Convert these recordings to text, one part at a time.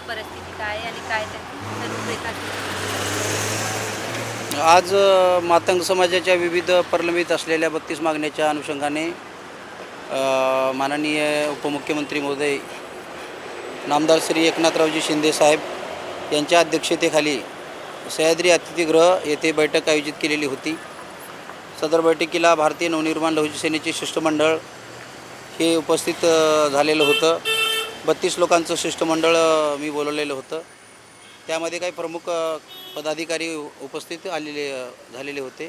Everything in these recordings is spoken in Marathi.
सध्या परिस्थिती काय आहे आणि काय त्यांची रूपरेखा आज मातंग समाजाच्या विविध प्रलंबित असलेल्या बत्तीस मागण्याच्या अनुषंगाने माननीय उपमुख्यमंत्री महोदय नामदार श्री एकनाथरावजी शिंदे साहेब यांच्या अध्यक्षतेखाली सह्याद्री अतिथीगृह येथे बैठक आयोजित केलेली होती. सदर बैठकीला भारतीय नवनिर्माण लहुजी सेनेचे शिष्टमंडळ हे उपस्थित झालेलं होतं. बत्तीस लोकांचं शिष्टमंडळ मी बोलवलेलं होतं. त्यामध्ये काही प्रमुख पदाधिकारी उपस्थित आलेले झालेले होते.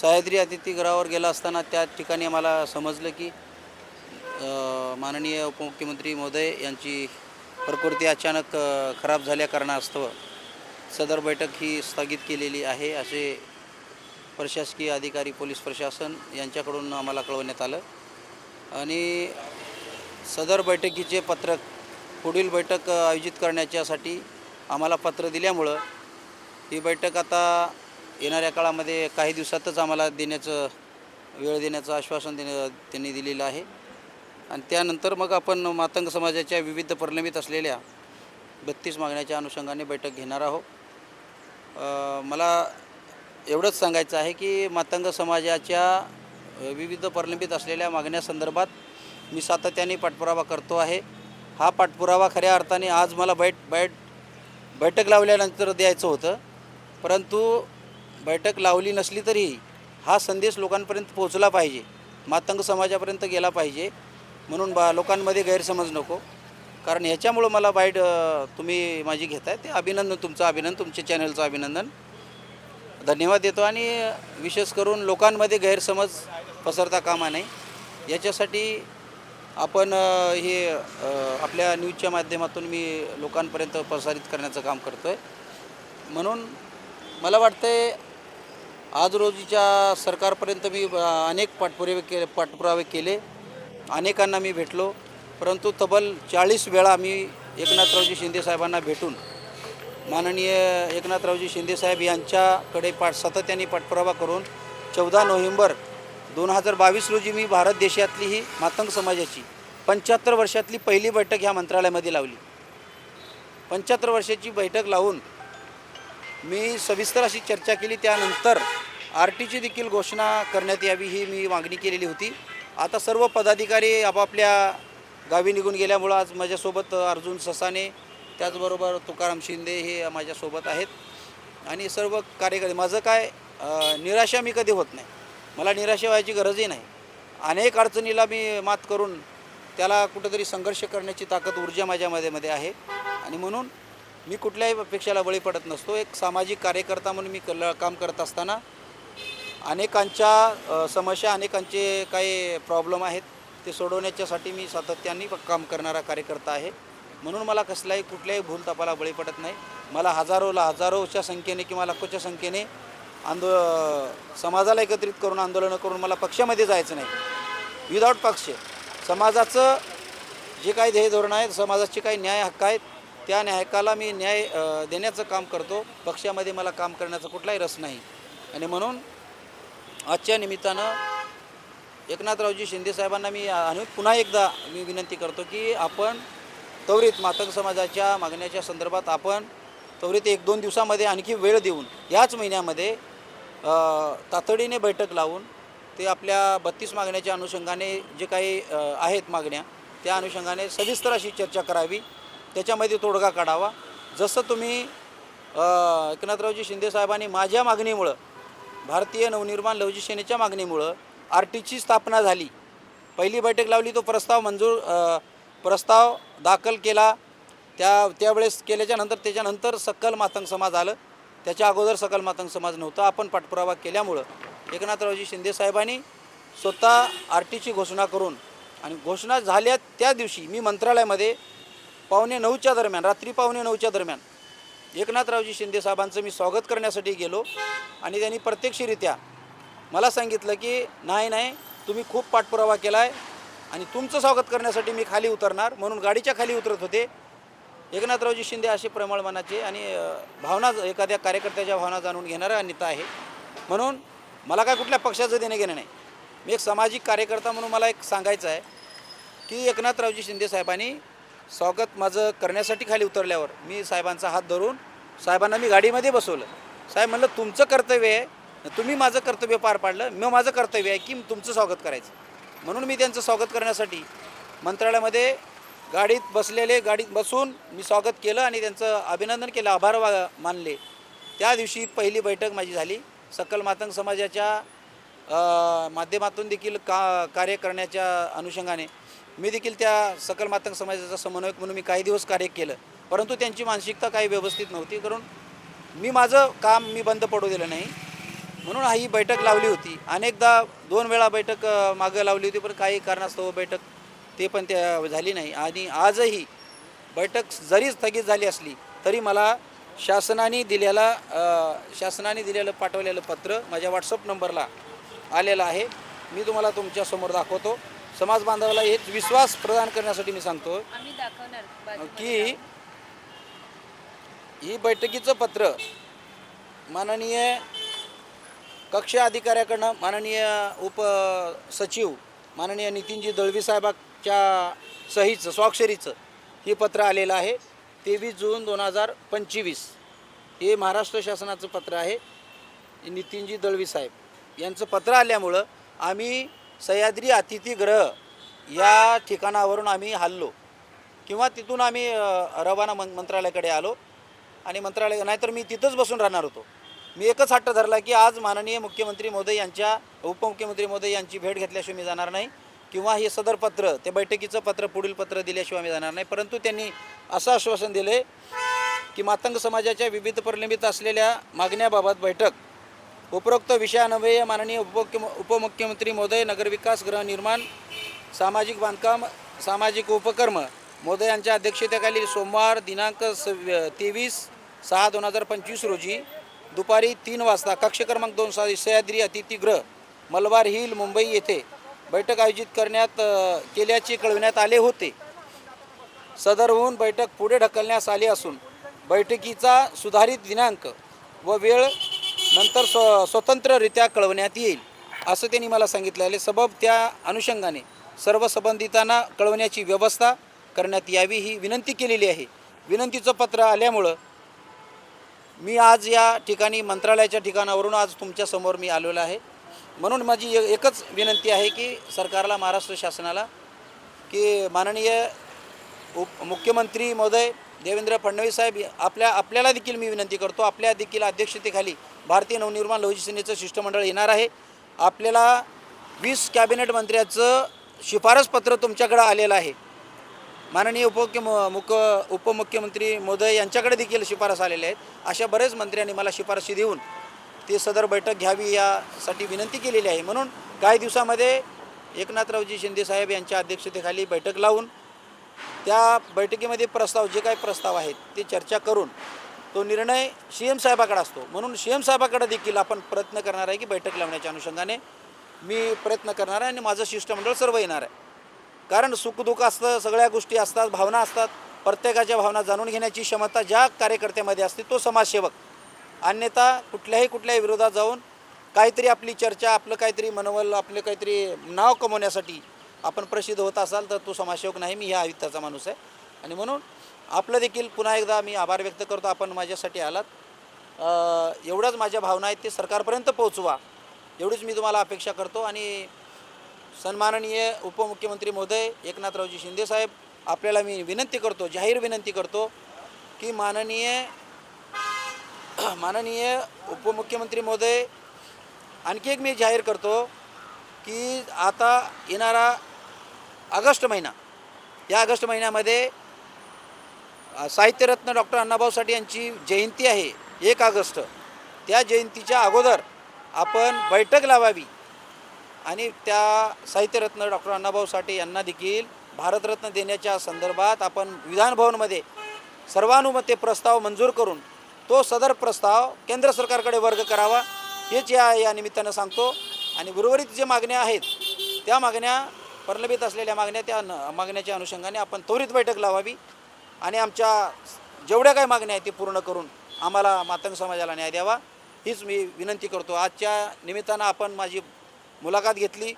सह्याद्री अतिथीगृहावर गेला असताना त्या ठिकाणी आम्हाला समजलं की माननीय उपमुख्यमंत्री महोदय यांची प्रकृती अचानक खराब झाल्या कारणास्तव सदर बैठक ही स्थगित केलेली आहे असे प्रशासकीय अधिकारी पोलीस प्रशासन यांच्याकडून आम्हाला कळवण्यात आलं. आणि सदर बैठकीचे पत्रक पुढील बैठक आयोजित करण्याच्यासाठी आम्हाला पत्र दिल्यामुळं ही बैठक आता येणाऱ्या काळामध्ये काही दिवसातच आम्हाला देण्याचं वेळ देण्याचं आश्वासन देण्या त्यांनी दिलेलं आहे. आणि त्यानंतर मग आपण मातंग समाजाच्या विविध प्रलंबित असलेल्या बत्तीस मागण्याच्या अनुषंगाने बैठक घेणार आहोत. मला एवढंच सांगायचं आहे की मातंग समाजाच्या विविध प्रलंबित असलेल्या मागण्यासंदर्भात मी सातत्याने पाठपुरावा करतो आहे. हा पाठपुरावा खऱ्या अर्थाने आज मला बैठ बैठ बैठक लावल्यानंतर द्यायचं होतं. परंतु बैठक लावली नसली तरी हा संदेश लोकांपर्यंत पोहोचला पाहिजे. मातंग समाजापर्यंत गेला पाहिजे. म्हणून बा लोकांमध्ये गैरसमज नको. कारण ह्याच्यामुळं मला बाईट तुम्ही माझी घेताय. ते अभिनंदन तुमचं अभिनंदन तुमच्या चॅनलचं अभिनंदन. धन्यवाद देतो आणि विशेष करून लोकांमध्ये गैरसमज पसरता कामा नाही याच्यासाठी आपण हे आपल्या न्यूजच्या माध्यमातून मी लोकांपर्यंत प्रसारित करण्याचं काम करतो आहे म्हणून मला वाटतं आहे आज रोजीच्या सरकारपर्यंत मी अनेक पाठपुरावे केले पाठपुरावे केले. अनेकांना मी भेटलो. परंतु तब्बल चाळीस वेळा मी एकनाथरावजी शिंदेसाहेबांना भेटून माननीय एकनाथरावजी शिंदेसाहेब यांच्याकडे पाठ सातत्याने पाठपुरावा करून चौदा नोव्हेंबर दोन हजार बावीस रोजी मी भारत देशातली ही मातंग समाजाची पंच्याहत्तर वर्षातली पहिली बैठक ह्या मंत्रालयामध्ये लावली. पंच्याहत्तर वर्षाची बैठक लावून मी सविस्तर अशी चर्चा केली. त्यानंतर आर टीची देखील घोषणा करण्यात यावी ही मी मागणी केलेली होती. आता सर्व पदाधिकारी आपापल्या गावी निघून गेल्यामुळं आज माझ्यासोबत अर्जुन ससाने त्याचबरोबर तुकाराम शिंदे हे माझ्यासोबत आहेत. आणि सर्व कार्यकर्ते माझं काय निराशा मी कधी होत नाही. मला निराशा व्हायची गरजही नाही. अनेक अडचणीला मी मात करून त्याला कुठंतरी संघर्ष करण्याची ताकद ऊर्जा माझ्यामध्ये मध्ये आहे. आणि म्हणून मी कुठल्याही अपेक्षाला बळी पडत नसतो. एक सामाजिक कार्यकर्ता म्हणून मी कल काम करत असताना अनेकांच्या समस्या अनेकांचे काही प्रॉब्लेम आहेत. ते सोडवण्याच्यासाठी मी सातत्याने काम करणारा कार्यकर्ता आहे. म्हणून मला कसलाही कुठल्याही भूलतापाला बळी पडत नाही. मला हजारोला हजारोच्या संख्येने किंवा लाखोच्या संख्येने आंदो समाजाला एकत्रित करून आंदोलनं करून मला पक्षामध्ये जायचं नाही. विदाऊट पक्ष. समाजाचं जे काही ध्येय धोरण आहे समाजाचे काही न्याय हक्क आहेत त्या न्यायकाला मी न्याय देण्याचं काम करतो. पक्षामध्ये मला काम करण्याचा कुठलाही रस नाही. आणि म्हणून आजच्या निमित्तानं एकनाथरावजी शिंदेसाहेबांना मी आणि पुन्हा एकदा मी विनंती करतो की आपण त्वरित मातंग समाजाच्या मागण्याच्या संदर्भात आपण त्वरित एक दोन दिवसामध्ये आणखी वेळ देऊन याच महिन्यामध्ये तातडीने बैठक लावून ते आपल्या बत्तीस मागण्याच्या अनुषंगाने जे काही आहेत मागण्या त्या अनुषंगाने सविस्तर अशी चर्चा करावी. त्याच्यामध्ये तोडगा काढावा. जसं तुम्ही एकनाथरावजी शिंदे साहेबांनी माझ्या मागणीमुळं भारतीय नवनिर्माण लवजी सेनेच्या मागणीमुळं आर टीची स्थापना झाली. पहिली बैठक लावली तो प्रस्ताव मंजूर प्रस्ताव दाखल केला. त्या त्यावेळेस केल्याच्यानंतर त्याच्यानंतर सकल मातंग समाज आलं त्याच्या अगोदर सकल मातंग समाज नव्हता. आपण पाठपुरावा केल्यामुळं एकनाथरावजी शिंदेसाहेबांनी स्वतः आर टीची घोषणा करून आणि घोषणा झाल्या त्या दिवशी मी मंत्रालयामध्ये पावणे नऊच्या दरम्यान रात्री पावणे नऊच्या दरम्यान एकनाथरावजी शिंदेसाहेबांचं मी स्वागत करण्यासाठी गेलो आणि त्यांनी प्रत्यक्षरित्या मला सांगितलं की नाही नाही तुम्ही खूप पाठपुरावा केला आहे आणि तुमचं स्वागत करण्यासाठी मी खाली उतरणार. म्हणून गाडीच्या खाली उतरत होते. एकनाथरावजी शिंदे असे प्रमळ मनाचे आणि भावना एखाद्या कार्यकर्त्याच्या भावना जाणून घेणारा नेता आहे. म्हणून मला काय कुठल्या पक्षाचं देणं घेणं नाही. मी एक सामाजिक कार्यकर्ता म्हणून मला एक सांगायचं आहे की एकनाथरावजी शिंदे साहेबांनी स्वागत माझं करण्यासाठी खाली उतरल्यावर मी साहेबांचा हात धरून साहेबांना मी गाडीमध्ये बसवलं. साहेब म्हणलं तुमचं कर्तव्य आहे. तुम्ही माझं कर्तव्य पार पाडलं. मग माझं कर्तव्य आहे की तुमचं स्वागत करायचं. म्हणून मी त्यांचं स्वागत करण्यासाठी मंत्रालयामध्ये गाडीत बसलेले गाडीत बसून मी स्वागत केलं आणि त्यांचं अभिनंदन केलं आभार वा- मानले. त्या दिवशी पहिली बैठक माझी झाली. सकल मातंग समाजाच्या माध्यमातून देखील का कार्य करण्याच्या अनुषंगाने मी देखील त्या सकल मातंग समाजाचा समन्वयक म्हणून मी काही दिवस कार्य केलं. परंतु त्यांची मानसिकता काही व्यवस्थित नव्हती कारण मी माझं काम मी बंद पडू दिलं नाही. म्हणून ही बैठक लावली होती. अनेकदा दोन वेळा बैठक मागं लावली होती पण काही कारणास्तव बैठक ते पण त्या झाली नाही. आणि आजही बैठक जरी स्थगित झाली असली तरी मला शासनाने दिलेला शासनाने दिलेलं पाठवलेलं पत्र माझ्या व्हॉट्सअप नंबरला आलेलं आहे. मी तुम्हाला तुमच्यासमोर दाखवतो. समाज बांधवाला हेच विश्वास प्रदान करण्यासाठी मी सांगतो की. ही बैठकीचं पत्र माननीय कक्ष अधिकाऱ्याकडनं माननीय उप सचिव माननीय नितीनजी दळवी च्या सहीचं स्वाक्षरीचं हे पत्र आलेलं आहे. तेवीस जून दोन हजार पंचवीस हे महाराष्ट्र शासनाचं पत्र आहे. नितीनजी दळवी साहेब यांचं पत्र आल्यामुळं आम्ही सह्याद्री अतिथीगृह या ठिकाणावरून आम्ही हल्लो किंवा तिथून आम्ही रवाना मं मंत्रालयाकडे आलो आणि मंत्रालय नाहीतर मी तिथंच बसून राहणार होतो. मी एकच हट्ट धरला की आज माननीय मुख्यमंत्री मोदय यांच्या उपमुख्यमंत्री मोदय यांची भेट घेतल्याशिवाय मी जाणार नाही. किंवा हे सदर पत्र ते बैठकीचं पत्र पुढील पत्र दिल्याशिवाय मी जाणार नाही. परंतु त्यांनी असं आश्वासन दिले की मातंग समाजाच्या विविध प्रलंबित असलेल्या मागण्याबाबत बैठक उपरोक्त विषयान्वये माननीय उपमुख्य उपमुख्यमंत्री मोदय नगरविकास गृहनिर्माण सामाजिक बांधकाम सामाजिक उपकर्म मोदय यांच्या अध्यक्षतेखाली सोमवार दिनांक सव तेवीस सहा दोन हजार पंचवीस रोजी दुपारी तीन वाजता कक्ष क्रमांक दोन सह्याद्री अतिथीगृह मलबार हिल मुंबई येथे बैठक आयोजित करण्यात केल्याचे कळविण्यात आले होते. सदरहून बैठक पुढे ढकलण्यास आली असून बैठकीचा सुधारित दिनांक व वेळ नंतर स्व स्वतंत्ररित्या कळवण्यात येईल असं त्यांनी मला सांगितलं आहे. सबब त्या अनुषंगाने सर्व संबंधितांना कळवण्याची व्यवस्था करण्यात यावी ही विनंती केलेली आहे. विनंतीचं पत्र आल्यामुळं मी आज या ठिकाणी मंत्रालयाच्या ठिकाणावरून आज तुमच्यासमोर मी आलेलो आहे. म्हणून माझी एकच विनंती आहे की सरकारला महाराष्ट्र शासनाला की माननीय उप मुख्यमंत्री महोदय देवेंद्र फडणवीस साहेब आपल्या आपल्याला देखील मी विनंती करतो आपल्या देखील अध्यक्षतेखाली भारतीय नवनिर्माण लौहिक सेनेचं शिष्टमंडळ येणार आहे. आपल्याला वीस कॅबिनेट मंत्र्याचं शिफारसपत्र तुमच्याकडं आलेलं आहे. माननीय उपमुख्य मुख उपमुख्यमंत्री मोदय यांच्याकडे देखील शिफारस आलेल्या आहेत. अशा बरेच मंत्र्यांनी मला शिफारशी देऊन ती सदर बैठक घ्यावी यासाठी विनंती केलेली आहे. म्हणून काही दिवसामध्ये एकनाथरावजी शिंदे साहेब यांच्या अध्यक्षतेखाली बैठक लावून त्या बैठकीमध्ये प्रस्ताव जे काही प्रस्ताव आहेत ते चर्चा करून तो निर्णय सी एम साहेबाकडे असतो. म्हणून सी एम साहेबाकडे देखील आपण प्रयत्न करणार आहे की बैठक लावण्याच्या अनुषंगाने मी प्रयत्न करणार आहे आणि माझं शिष्टमंडळ सर्व येणार आहे. कारण सुखदुःख असतं सगळ्या गोष्टी असतात भावना असतात. प्रत्येकाच्या भावना जाणून घेण्याची क्षमता ज्या कार्यकर्त्यामध्ये असते तो समाजसेवक अन्यथा कुठल्याही कुठल्याही विरोधात जाऊन काहीतरी आपली चर्चा आपलं काहीतरी मनोबल आपलं काहीतरी नाव कमवण्यासाठी आपण प्रसिद्ध होत असाल तर तो समाजसेवक नाही मी ह्या आयुक्ताचा माणूस आहे. आणि म्हणून आपलं देखील पुन्हा एकदा मी आभार व्यक्त करतो. आपण माझ्यासाठी आलात. एवढ्याच माझ्या भावना आहेत ते सरकारपर्यंत पोहोचवा. एवढीच मी तुम्हाला अपेक्षा करतो. आणि सन्माननीय उपमुख्यमंत्री महोदय एकनाथरावजी शिंदेसाहेब आपल्याला मी विनंती करतो जाहीर विनंती करतो की माननीय माननीय उपमुख्यमंत्री महोदय आणखी एक मी जाहीर करतो की आता येणारा ऑगस्ट महिना या ऑगस्ट महिन्यामध्ये साहित्यरत्न डॉक्टर अण्णाभाऊ साठे यांची जयंती आहे एक ऑगस्ट. त्या जयंतीच्या अगोदर आपण बैठक लावावी आणि त्या साहित्यरत्न डॉक्टर अण्णाभाऊ साठे यांना देखील भारतरत्न देण्याच्या संदर्भात आपण विधानभवनमध्ये सर्वानुमते प्रस्ताव मंजूर करून तो सदर प्रस्ताव केंद्र सरकारकडे वर्ग करावा हेच या या निमित्तानं सांगतो. आणि उर्वरित जे मागण्या आहेत त्या मागण्या प्रलंबित असलेल्या मागण्या त्या न- मागण्याच्या अनुषंगाने आपण त्वरित बैठक लावावी. आणि आमच्या जेवढ्या काही मागण्या आहेत ते पूर्ण करून आम्हाला मातंग समाजाला न्याय द्यावा. हीच मी विनंती करतो. आजच्या निमित्तानं आपण माझी मुलाखत घेतली.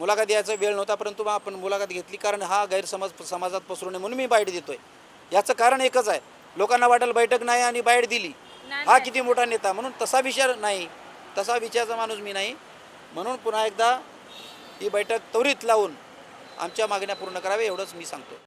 मुलाखत द्यायचा वेळ नव्हता परंतु मग आपण मुलाखत घेतली कारण हा गैरसमज समाजात पसरू नये म्हणून मी बाईट आहे याचं कारण एकच आहे. लोकांना वाटेल बैठक नाही आणि बाईट दिली. हा. किती मोठा नेता. म्हणून तसा विचार नाही. तसा विचाराचा माणूस मी नाही. म्हणून पुन्हा एकदा ही बैठक त्वरित लावून आमच्या मागण्या पूर्ण कराव्या एवढंच मी सांगतो.